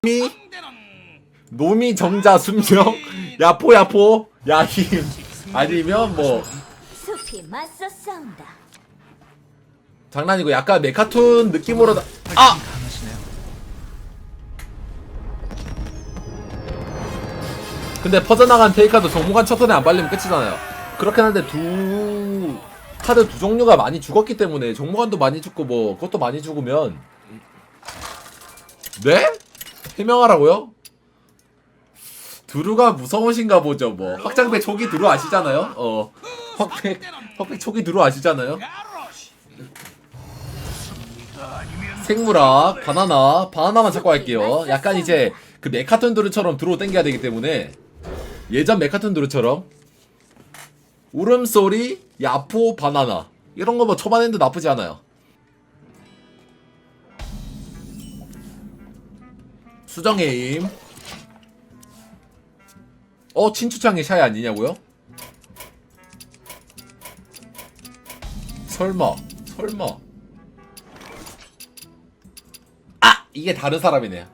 노미 노미 정자 순명 야포 야포. 야힘. 아니면 뭐. 숲이 맞서 싸운다. 장난이고 약간 메카툰 느낌으로 나... 아! 근데 퍼져나간 테이카도 정무관 첫 턴에 안 발리면 끝이잖아요. 그렇긴 한데 두 카드 두 종류가 많이 죽었기 때문에 정무관도 많이 죽고 뭐 그것도 많이 죽으면. 네? 해명하라고요? 두루가 무서우신가 보죠 뭐. 확장배 초기 두루 아시잖아요? 어. 확백 확백 초기 두루 아시잖아요? 생물학, 바나나, 바나나만 찾고 할게요. 약간 이제 그 메카톤 드루처럼 드로우 땡겨야 되기 때문에. 예전 메카톤 드루처럼. 울음소리, 야포, 바나나. 이런 거 뭐 초반엔도 나쁘지 않아요. 수정의 힘. 어, 친추창이 샤이 아니냐고요? 설마, 설마. 아! 이게 다른 사람이네요.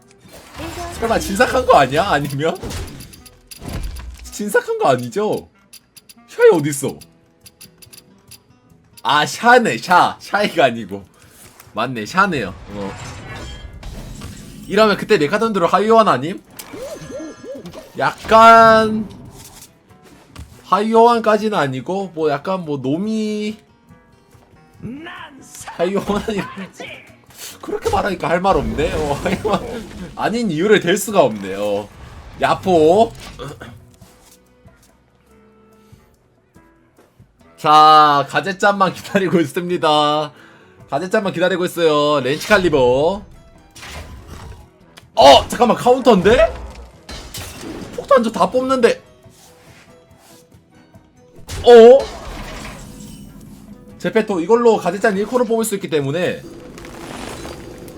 설마 진삭한 거 아니야? 아니면? 진삭한 거 아니죠? 샤이 어딨어? 아 샤네 샤 샤이가 아니고 맞네 샤네요 어. 이러면 그때 메카던드로 하이오한 아님? 약간 하이오한까지는 아니고 뭐 약간 뭐 노미 하이오한이 그렇게 말하니까 할 말 없네. 어, 아닌 이유를 댈 수가 없네. 어. 야포. 자, 가제짠만 기다리고 있습니다. 가제짠만 기다리고 있어요. 렌치 칼리버. 어, 잠깐만 카운터인데? 폭탄 저다 뽑는데. 어? 제페토 이걸로 가제짠 1코를 뽑을 수 있기 때문에.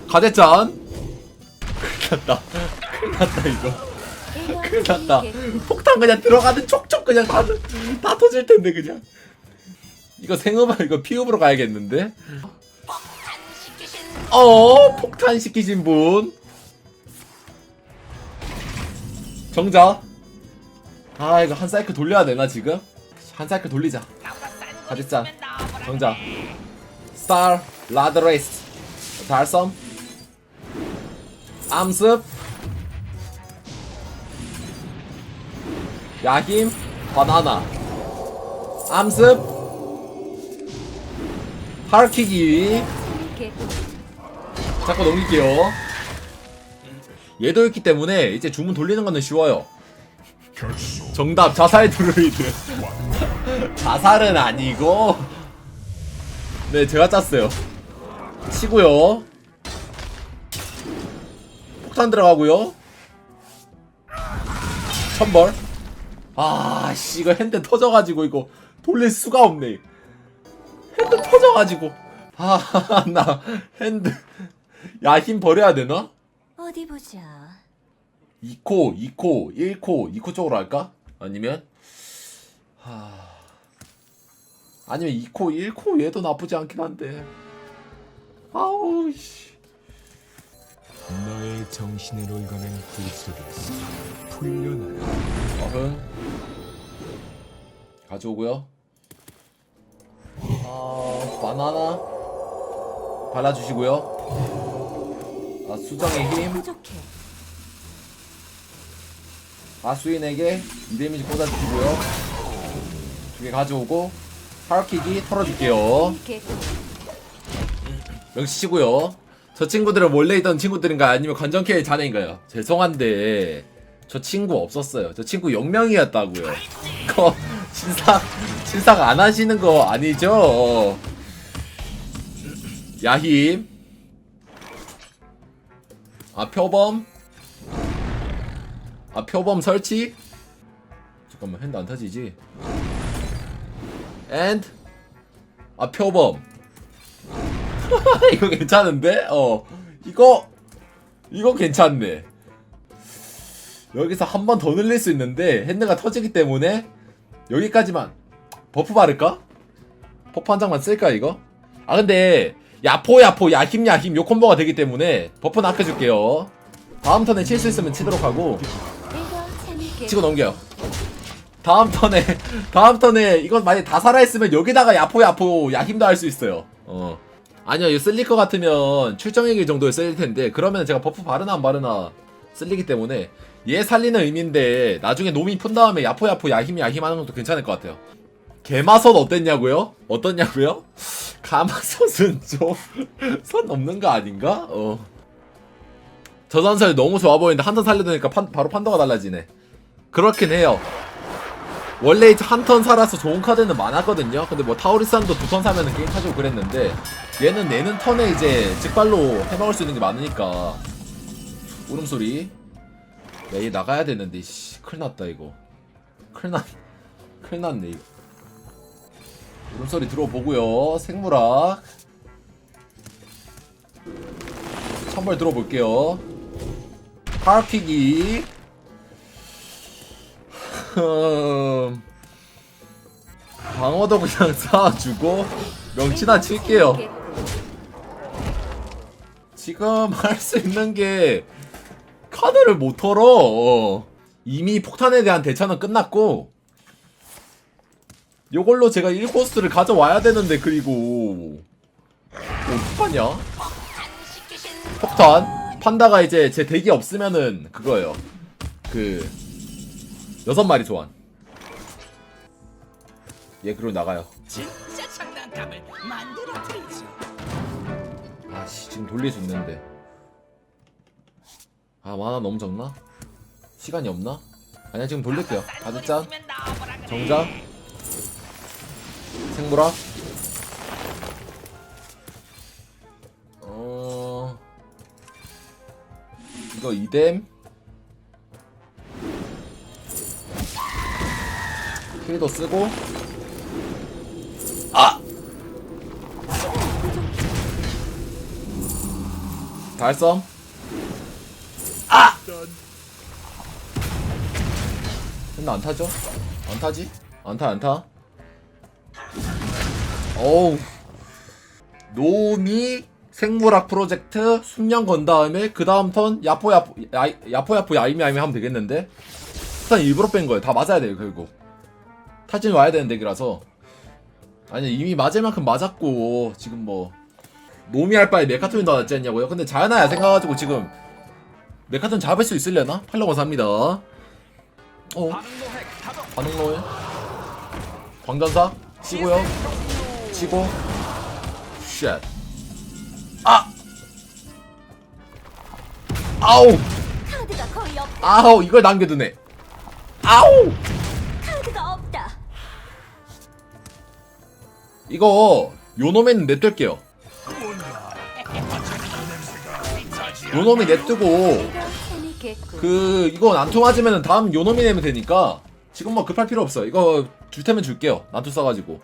가제짠 큰일 났다. 큰일 났다 이거. 큰일 났다. 폭탄 그냥 들어가는 촉촉 그냥 다, 다 터질 텐데 그냥. 이거 생음아 이거 피읍으로 가야겠는데? 어 폭탄 시키신 분 정자. 아 이거 한 사이클 돌려야 되나 지금? 한 사이클 돌리자. 가제짠 정자. 스타 라드레이스 달섬 암습. 야힘 바나나. 암습. 하르키기 자꾸 넘길게요 얘도 있기 때문에 이제 주문 돌리는 거는 쉬워요 정답 자살 드루이드 자살은 아니고 네 제가 짰어요 치고요 폭탄 들어가고요. 천벌. 아, 씨, 이거 핸드 터져가지고 이거 돌릴 수가 없네. 핸드 터져가지고. 아, 나 핸드. 야, 힘 버려야 되나? 어디 보자. 2코, 2코, 1코, 2코 쪽으로 할까? 아니면 하... 아니면 2코, 1코 얘도 나쁘지 않긴 한데. 아우 씨. 너의 정신을 올가는 구속에서 풀려나라 어흥 가져오고요 아 바나나 발라주시고요 아 수정의 힘. 아수인에게 2데미지 꽂아주시고요 두 개 가져오고 하르키기 털어줄게요 명치시고요 저 친구들은 원래 있던 친구들인가요? 아니면 관전캐의 자네인가요? 죄송한데 저 친구 없었어요. 저 친구 0명이었다고요. 그거 신상 신상 안 하시는 거 아니죠? 야힘 아 표범? 아 표범 설치? 잠깐만 핸드 안 터지지? And? 아 표범. 이거 괜찮은데? 어. 이거 이거 괜찮네. 여기서 한 번 더 늘릴 수 있는데 핸드가 터지기 때문에 여기까지만 버프 바를까? 버프 한 장만 쓸까 이거? 아 근데 야포 야포 야힘 야힘 요 콤보가 되기 때문에 버프는 아껴줄게요 다음 턴에 칠 수 있으면 치도록 하고. 치고 넘겨요. 다음 턴에 다음 턴에 이건 만약 다 살아 있으면 여기다가 야포 야포 야힘도 할 수 있어요. 어. 아니요, 이거 쓸릴 것 같으면 출정액일 정도에 쓸릴 텐데 그러면 제가 버프 바르나 안 바르나 쓸리기 때문에 얘 살리는 의미인데 나중에 놈이 푼 다음에 야포 야포 야힘 야힘 하는 것도 괜찮을 것 같아요. 개마선 어땠냐고요? 어떻냐고요? 가마솥은 좀 선 넘는 거 아닌가? 어. 저 전설 너무 좋아 보이는데 한 턴 살려드니까 판- 바로 판도가 달라지네. 그렇긴 해요. 원래 이제 한 턴 살아서 좋은 카드는 많았거든요. 근데 뭐 타우리산도 두 턴 사면은 게임 타지고 그랬는데 얘는 내는 턴에 이제 직발로 해먹을 수 있는 게 많으니까 울음소리. 야, 얘 나가야 되는데 씨 큰일 났다 이거. 큰일 났 큰일 났네 이거. 울음소리 들어보고요. 생무락. 선벌 들어볼게요. 파피기. 음, 방어도 그냥 쌓아주고 명치나 칠게요. 지금 할 수 있는 게 카드를 못 털어. 어. 이미 폭탄에 대한 대처는 끝났고 요걸로 제가 1코스를 가져와야 되는데 그리고 어떡하냐? 폭탄 판다가 이제 제 덱이 없으면은 그거예요. 그 여섯 마리 소환. 얘 그리고 나가요. 진짜 장난감을 만들어 드리죠. 아씨 지금 돌릴 수 있는데. 아 만화 너무 적나? 시간이 없나? 아니야 지금 돌릴게요. 가득 짠. 정작. 생보라. 어. 이거 이뎀. 힐도 쓰고. 아! 달성. 아! 근데 안 타죠? 안 타지? 안 타, 안 타. 어우. 노미 생물학 프로젝트 숙련 건 다음에 그 다음 턴 야포 야포 야, 야포 야포 야이미 야이미 하면 되겠는데? 일단 일부러 뺀 거예요. 다 맞아야 돼요 결국. 타진 와야 되는 덱이라서. 아니 이미 맞을 만큼 맞았고 지금 뭐. 노미 할 바에 메카톤이 더 낫지 않냐고요? 근데 자연아야 생각가지고 지금 메카톤 잡을 수 있으려나? 팔로고 삽니다. 어? 반응 노예 광전사? 치고요 치고 쉣 아! 아우! 카드가 거의 없. 아우 이걸 남겨두네 아우! 카드가 없다. 이거 요놈에는 냅둘게요 요놈이 냅두고. 그 이거 난투 맞으면 다음 요놈이 내면 되니까 지금 뭐 급할 필요 없어 이거 줄 테면 줄게요 난투 써가지고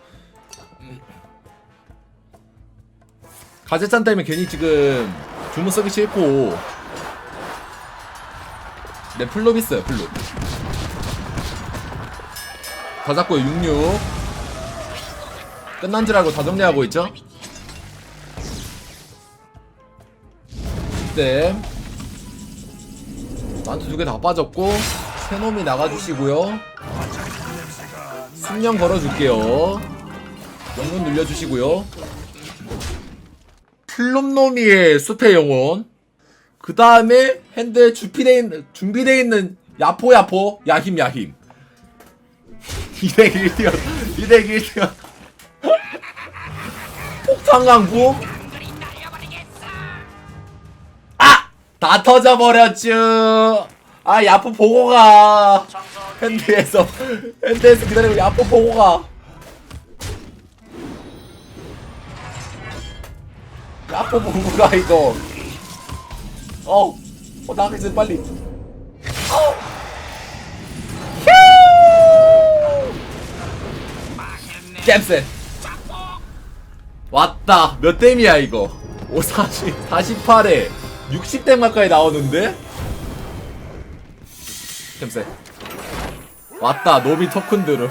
가제짠 때문에 괜히 지금 주문 쓰기 싫고. 네 플롭 있어요 플롭. 다 잡고 66 끝난 줄 알고 다 정리하고 있죠? 네. 난투 두 개 다 빠졌고 새 놈이 나가주시고요. 숙련 걸어줄게요. 영혼 늘려주시고요 플롬노미의 숲의 영혼. 그 다음에 핸드에 준비되어 있는, 준비되어 있는 야포 야포 야힘 야힘. 2대 1티어 2대 1티어. 폭탄 강부 아! 다 터져버렸쥬. 아 야포 보고 가. 핸드에서 핸드에서 기다리고 야포 보고 가 보고 가 이거. 어, 어 나가지 빨리. 어. 휴! 캡센 왔다. 몇 댐이야 이거? 5 40 48에 60댐 가까이 나오는데? 캡센 왔다 노비 토큰드루